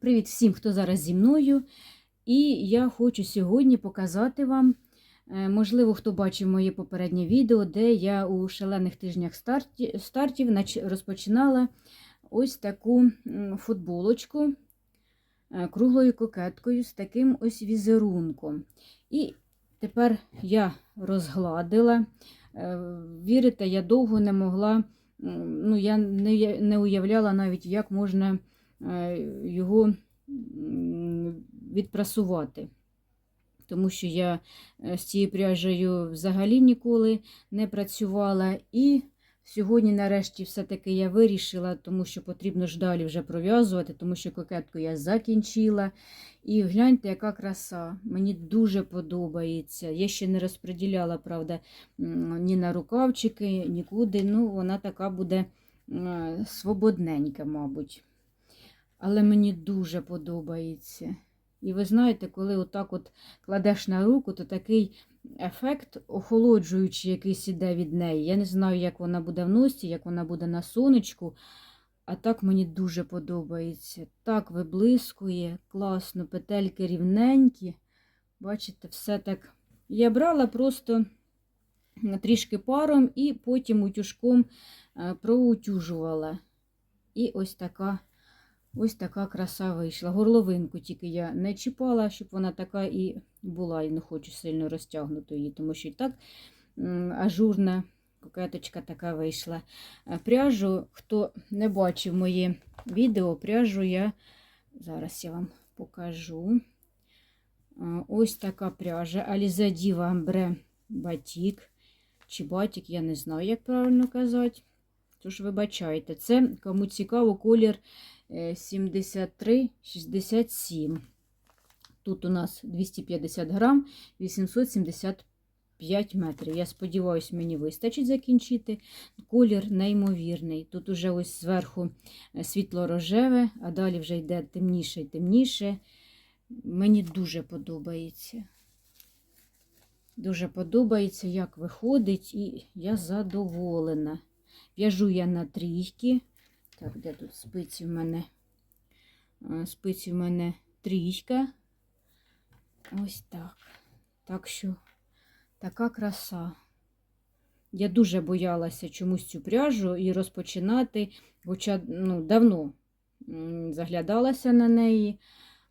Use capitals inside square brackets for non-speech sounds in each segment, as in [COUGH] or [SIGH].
Привіт всім, хто зараз зі мною. І я хочу сьогодні показати вам, е, можливо, хто бачив моє попереднє відео, де я у шалених тижнях стартів розпочинала ось таку футболочку е, круглою кокеткою з таким ось візерунком. І тепер я розгладила. Е, Вірите, я довго не могла, ну, я не, уявляла навіть, як можна його відпрасувати. Тому що я е, з цією пряжею взагалі ніколи не працювала. І сьогодні, нарешті, все-таки я вирішила, тому що потрібно ж далі вже пров'язувати, тому що кокетку я закінчила. І гляньте, яка краса. Мені дуже подобається. Я ще не розподіляла, правда, ні на рукавчики, нікуди. Ну, вона така буде е, свободненька, мабуть. Але мені дуже подобається. І ви знаєте, коли отак от кладеш на руку, то такий ефект охолоджуючий якийсь іде від неї. Я не знаю, як вона буде в носі, як вона буде на сонечку. А так мені дуже подобається. Так виблискує, класно, петельки рівненькі. Бачите, все так. Я брала просто трішки паром і потім утюжком е, проутюжувала. І ось така ось така краса вийшла. Горловинку тільки я не чіпала, щоб вона така і була. І не хочу сильно розтягнути її, тому що і так ажурна кокеточка така вийшла. Е, Пряжу, хто не бачив моє відео, пряжу я зараз я вам покажу. Е, Ось така пряжа Diva Ambre Batik. Чи батік, я не знаю, як правильно казати. Тож, вибачайте, це кому цікаво, колір 73-67. Тут у нас 250 грам, 875 метрів. Я сподіваюся, мені вистачить закінчити. Колір неймовірний. Тут уже ось зверху е, світло-рожеве, а далі вже йде темніше і темніше. Мені дуже подобається. Дуже подобається, як виходить, і я задоволена. В'яжу я на трійки. Так, де тут спиці в мене? Спиці в мене трійка. Ось так. Так що така краса. Я дуже боялася чомусь цю пряжу і розпочинати, хоча ну, давно заглядалася на неї,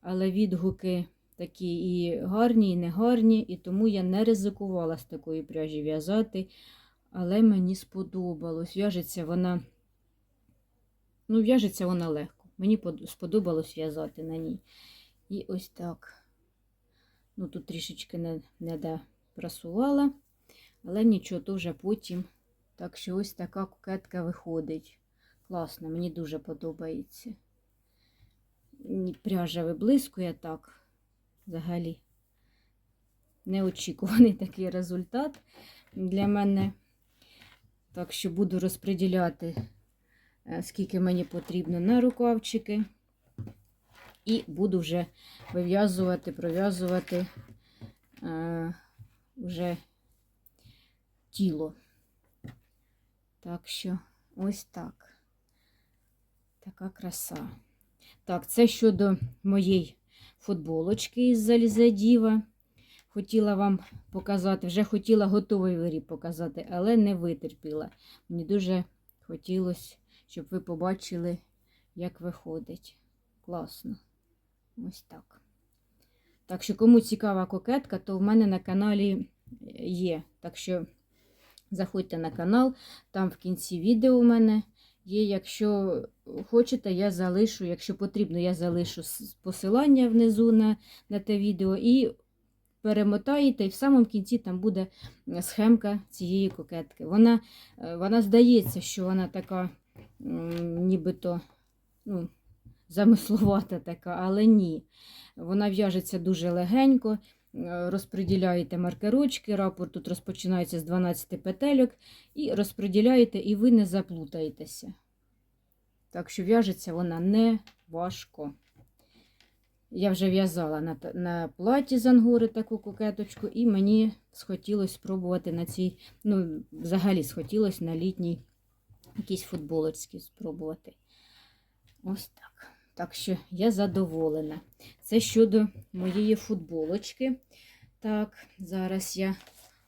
але відгуки такі і гарні, і негарні, і тому я не ризикувала з такої пряжі в'язати. Але мені сподобалось. В'яжеться вона, ну, в'яжеться вона легко. Мені сподобалось в'язати на ній. І ось так. Ну, тут трішечки не, не допрасувала, але нічого, то вже потім. Так що ось така кокетка виходить. Класно, мені дуже подобається. Пряжа виблискує так. Взагалі. Неочікуваний [LAUGHS] такий результат для мене. Так що буду розподіляти, скільки мені потрібно на рукавчики. І буду вже вив'язувати, пров'язувати е, вже тіло. Так що ось так. Така краса. Так, це щодо моєї футболочки із залізадіва. Хотіла вам показати, вже хотіла готовий виріб показати, але не витерпіла. Мені дуже хотілося, щоб ви побачили, як виходить. Класно. Ось так. Так що, кому цікава кокетка, то в мене на каналі є. Так що заходьте на канал, там в кінці відео у мене є. Якщо хочете, я залишу, якщо потрібно, я залишу посилання внизу на, на те відео. І перемотаєте, і в самому кінці там буде схемка цієї кокетки. Вона, е, вона здається, що вона така, нібито ну, замисловата така, але ні. Вона в'яжеться дуже легенько. е, Розподіляєте маркерочки, рапорт тут розпочинається з 12 петельок, і розподіляєте, і ви не заплутаєтеся. Так що в'яжеться вона не важко. Я вже в'язала на, на платі з ангори таку кокеточку, і мені схотілося спробувати на цій, ну, взагалі схотілося на літній якійсь футболочці спробувати. Ось так. Так що я задоволена. Це щодо моєї футболочки. Так, зараз я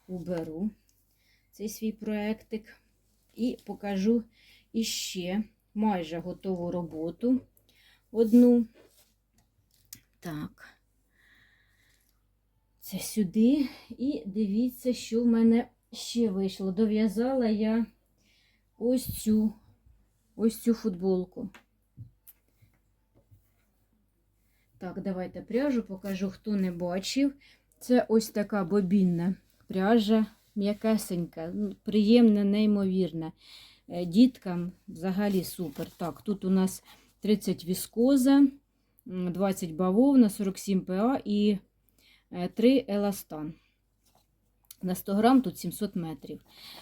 уберу цей свій проектик і покажу іще майже готову роботу. Одну. Так. Це сюди. І дивіться, що в мене ще вийшло. Дов'язала я ось цю, ось цю футболку. Так, давайте пряжу покажу, хто не бачив. Це ось така бобінна пряжа, м'якесенька, ну, приємна, неймовірна. Е, Діткам взагалі супер. Так, тут у нас 30 віскоза, 20 бавовна, 47 ПА і 3 еластан. На 100 грам тут 700 метрів.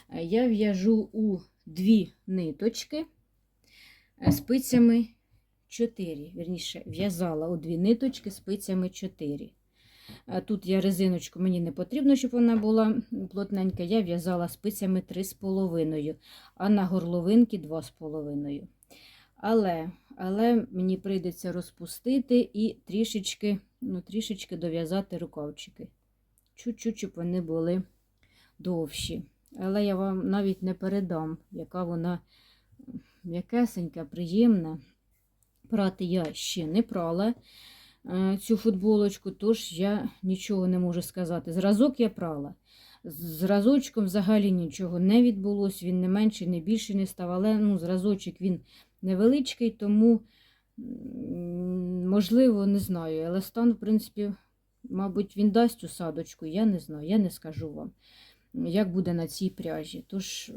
Е, Я в'яжу у дві ниточки е, спицями 4. Вірніше, в'язала у дві ниточки спицями 4. Тут я резиночку, мені не потрібно, щоб вона була плотненька. Я в'язала спицями 3,5, а на горловинки 2,5. Але, але мені прийдеться розпустити і трішечки, ну, трішечки дов'язати рукавчики. Чуть-чуть, щоб вони були довші. Але я вам навіть не передам, яка вона м'якесенька, приємна. Прати я ще не прала е, цю футболочку, тож я нічого не можу сказати. Зразок я прала. Зразочком взагалі нічого не відбулося, він не менший, не більший не став, але ну, зразочок він невеличкий, тому, можливо, не знаю. Але стан, в принципі, мабуть, він дасть усадочку, я не знаю, я не скажу вам, як буде на цій пряжі. Тож,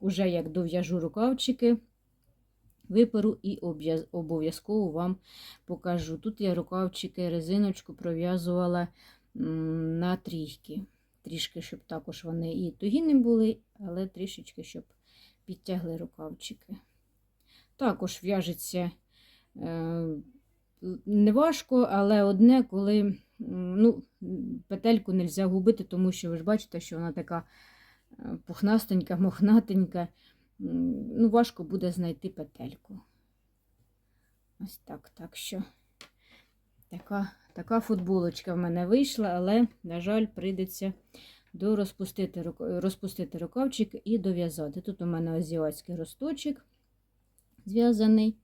уже як дов'яжу рукавчики, виперу і обов'язково вам покажу. Тут я рукавчики, резиночку пров'язувала на трійки. Трішки, щоб також вони і тугі не були, але трішечки, щоб підтягли рукавчики. Також в'яжеться е, не важко, але одне, коли ну, петельку не можна губити, тому що ви ж бачите, що вона така е, пухнастенька, мохнатенька. Ну, важко буде знайти петельку. Ось так. Так що така, така футболочка в мене вийшла, але, на жаль, прийдеться до розпустити, розпустити рукавчик і дов'язати. Тут у мене азіатський росточок зв'язаний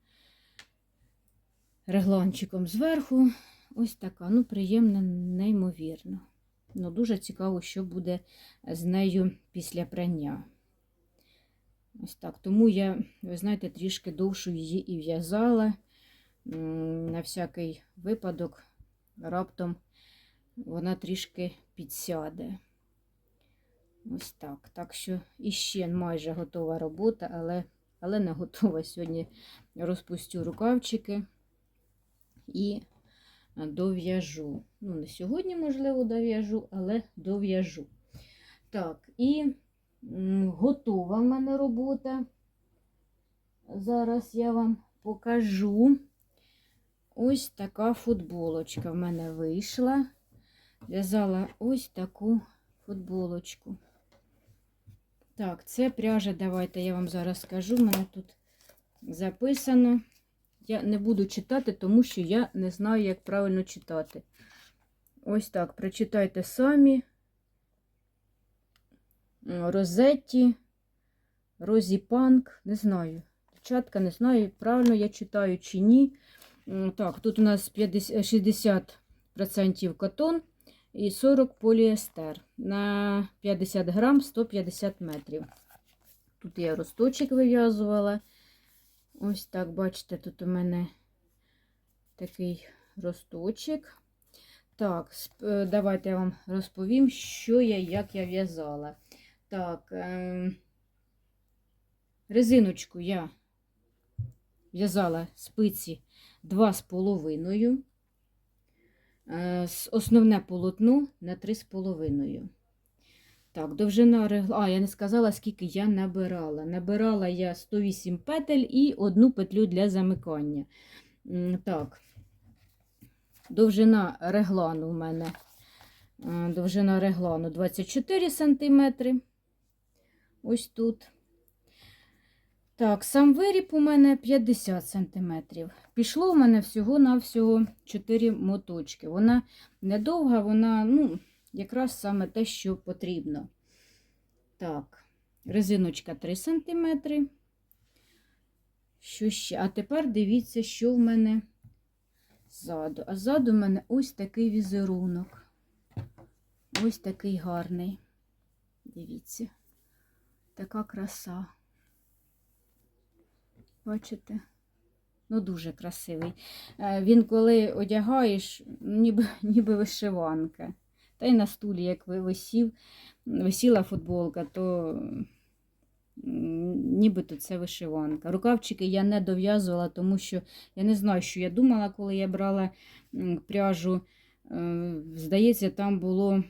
регланчиком зверху. Ось така, ну, приємна, неймовірно. Ну, дуже цікаво, що буде з нею після прання. Ось так. Тому я, ви знаєте, трішки довшу її і в'язала. На всякий випадок раптом вона трішки підсяде. Ось так. Так що іще майже готова робота, але, але не готова. Сьогодні розпустю рукавчики і дов'яжу. Ну, не сьогодні, можливо, дов'яжу, але дов'яжу. Так, і готова в мене робота. Зараз я вам покажу. Ось така футболочка в мене вийшла. В'язала ось таку футболочку. Так, це пряжа, давайте я вам зараз скажу. У мене тут записано. Я не буду читати, тому що я не знаю, як правильно читати. Ось так, прочитайте самі. Розетті, Розіпанк, не знаю. Дівчатка, не знаю, правильно я читаю чи ні. Так, тут у нас 50, 60% котон і 40 поліестер. На 50 грам 150 метрів. Тут я росточок вив'язувала. Ось так, бачите, тут у мене такий росточок. Так, е, давайте я вам розповім, що я, як я в'язала. Так, ем, резиночку я в'язала спиці 2,5. Е, с- Основне полотно на 3,5. Так, довжина регла. А, я не сказала, скільки я набирала. Набирала я 108 петель і одну петлю для замикання. Так, довжина реглану у мене. е, Довжина реглану 24 см. Ось тут. Так, сам виріб у мене 50 см. Пішло у мене всього-навсього 4 моточки. Вона недовга, вона, ну, якраз саме те, що потрібно. Так, резиночка 3 см. Що ще? А тепер дивіться, що в мене ззаду. А ззаду в мене ось такий візерунок. Ось такий гарний. Дивіться, така краса. Бачите? Ну, дуже красивий. Е, Він, коли одягаєш, ніби, [LAUGHS] ніби вишиванка. Та й на стулі, як висів, висіла футболка, то нібито це вишиванка. Рукавчики я не дов'язувала, тому що я не знаю, що я думала, коли я брала пряжу. Е, Здається, там було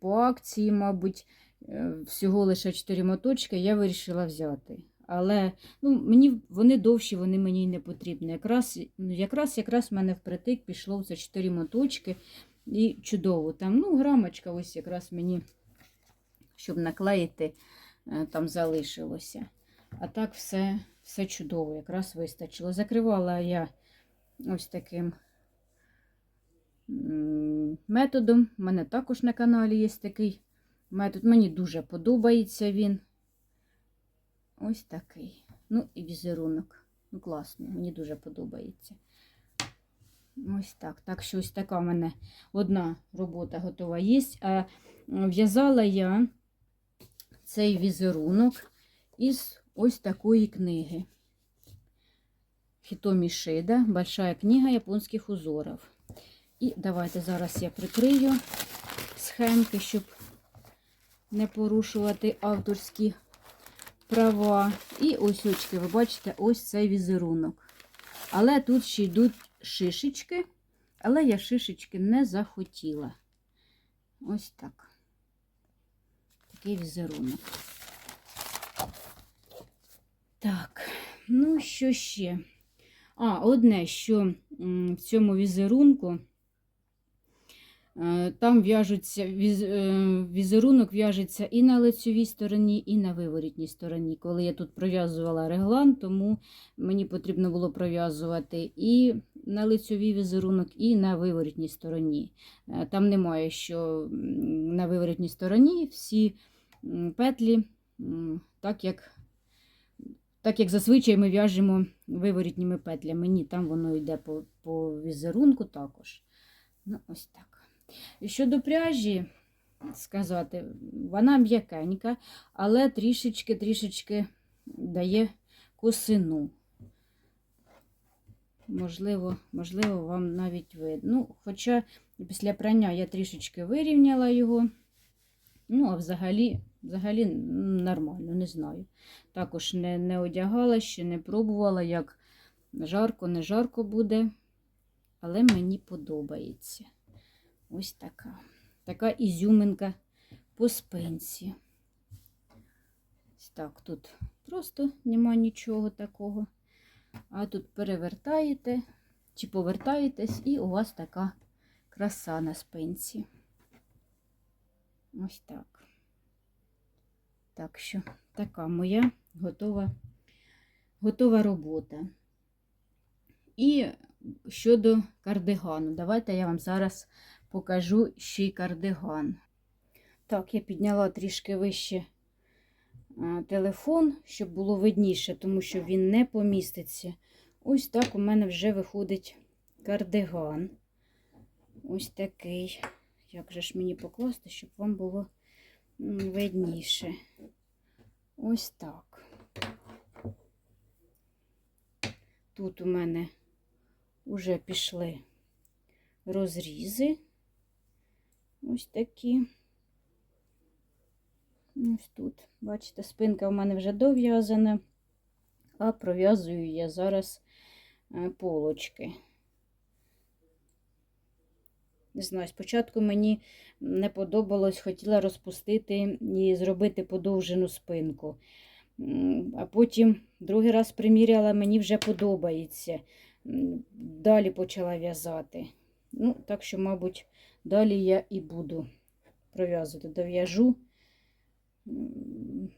по акції, мабуть, е, всього лише 4 моточки, я вирішила взяти. Але ну, мені вони довші, вони мені не потрібні. Якраз, ну, якраз, якраз в мене впритик пішло це 4 моточки і чудово. Там, ну, грамочка ось якраз мені, щоб наклеїти, е, там залишилося. А так все, все чудово, якраз вистачило. Закривала я ось таким методом. У мене також на каналі є такий метод. Мені дуже подобається він. Ось такий. Ну і візерунок. Ну, класний, мені дуже подобається. Ось так. Так що ось така в мене одна робота готова є. А в'язала я цей візерунок із ось такої книги. Хітомі Шида, большая книга японських узорів. І давайте зараз я прикрию схемки, щоб не порушувати авторські права. І ось очки, ви бачите, ось цей візерунок. Але тут ще йдуть шишечки, але я шишечки не захотіла. Ось так. Такий візерунок. Так, ну що ще? А, одне, що в цьому візерунку Е, Там в'яжуться е, візерунок в'яжеться і на лицевій стороні, і на виворітній стороні. Коли я тут пров'язувала реглан, тому мені потрібно було пров'язувати і на лицевій візерунок, і на виворітній стороні. Е, Там немає, що на виворітній стороні всі петлі, так як, так як зазвичай ми в'яжемо виворітніми петлями. Ні, там воно йде по, по візерунку також. Ну, ось так. Щодо пряжі, сказати, вона м'якенька, але трішечки-трішечки дає косину. Можливо, можливо, вам навіть видно. Ну, хоча після прання я трішечки вирівняла його. Ну, а взагалі, взагалі нормально, не знаю. Також не, не одягала, ще не пробувала, як жарко, не жарко буде, але мені подобається. Ось така. Така ізюминка по спинці. Так, тут просто нема нічого такого. А тут перевертаєте чи повертаєтесь, і у вас така краса на спинці. Ось так. Так що, така моя готова, готова робота. І щодо кардигану, давайте я вам зараз покажу ще й кардиган. Так, я підняла трішки вище телефон, щоб було видніше, тому що він не поміститься. Ось так у мене вже виходить кардиган. Ось такий. Як же ж мені покласти, щоб вам було видніше? Ось так. Тут у мене вже пішли розрізи. Ось такі. Ось тут, бачите, спинка в мене вже дов'язана, а пров'язую я зараз е, полочки. Не знаю, спочатку мені не подобалось, хотіла розпустити і зробити подовжену спинку. А потім другий раз приміряла, мені вже подобається. Далі почала в'язати. Ну, так що, мабуть, далі я і буду пров'язувати. Дов'яжу.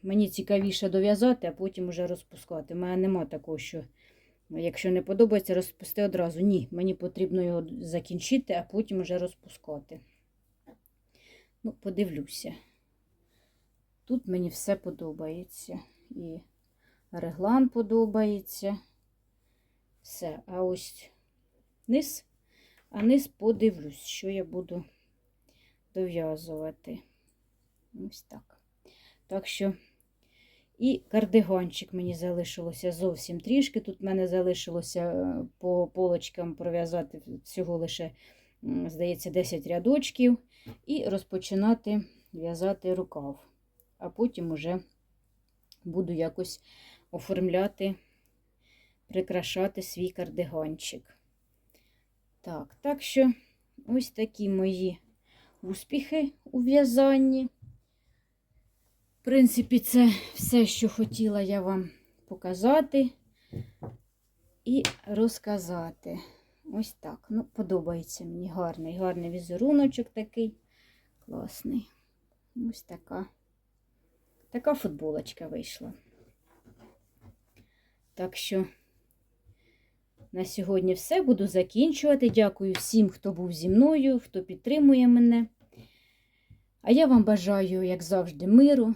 Мені цікавіше дов'язати, а потім уже розпускати. У мене нема такого, що якщо не подобається, розпусти одразу. Ні, мені потрібно його закінчити, а потім уже розпускати. Ну, подивлюся. Тут мені все подобається. І реглан подобається. Все. А ось низ, а низ подивлюсь, що я буду дов'язувати. Ось так. Так що, і кардиганчик мені залишилося зовсім трішки. Тут в мене залишилося е, по полочкам пров'язати всього лише, здається, 10 рядочків. І розпочинати в'язати рукав. А потім уже буду якось оформляти, прикрашати свій кардиганчик. Так, так що ось такі мої успіхи у в'язанні. В принципі, це все, що хотіла я вам показати і розказати. Ось так. Ну, подобається мені гарний, гарний візеруночок такий. Класний. Ось така. Така футболочка вийшла. Так що на сьогодні все. Буду закінчувати. Дякую всім, хто був зі мною, хто підтримує мене. А я вам бажаю, як завжди, миру,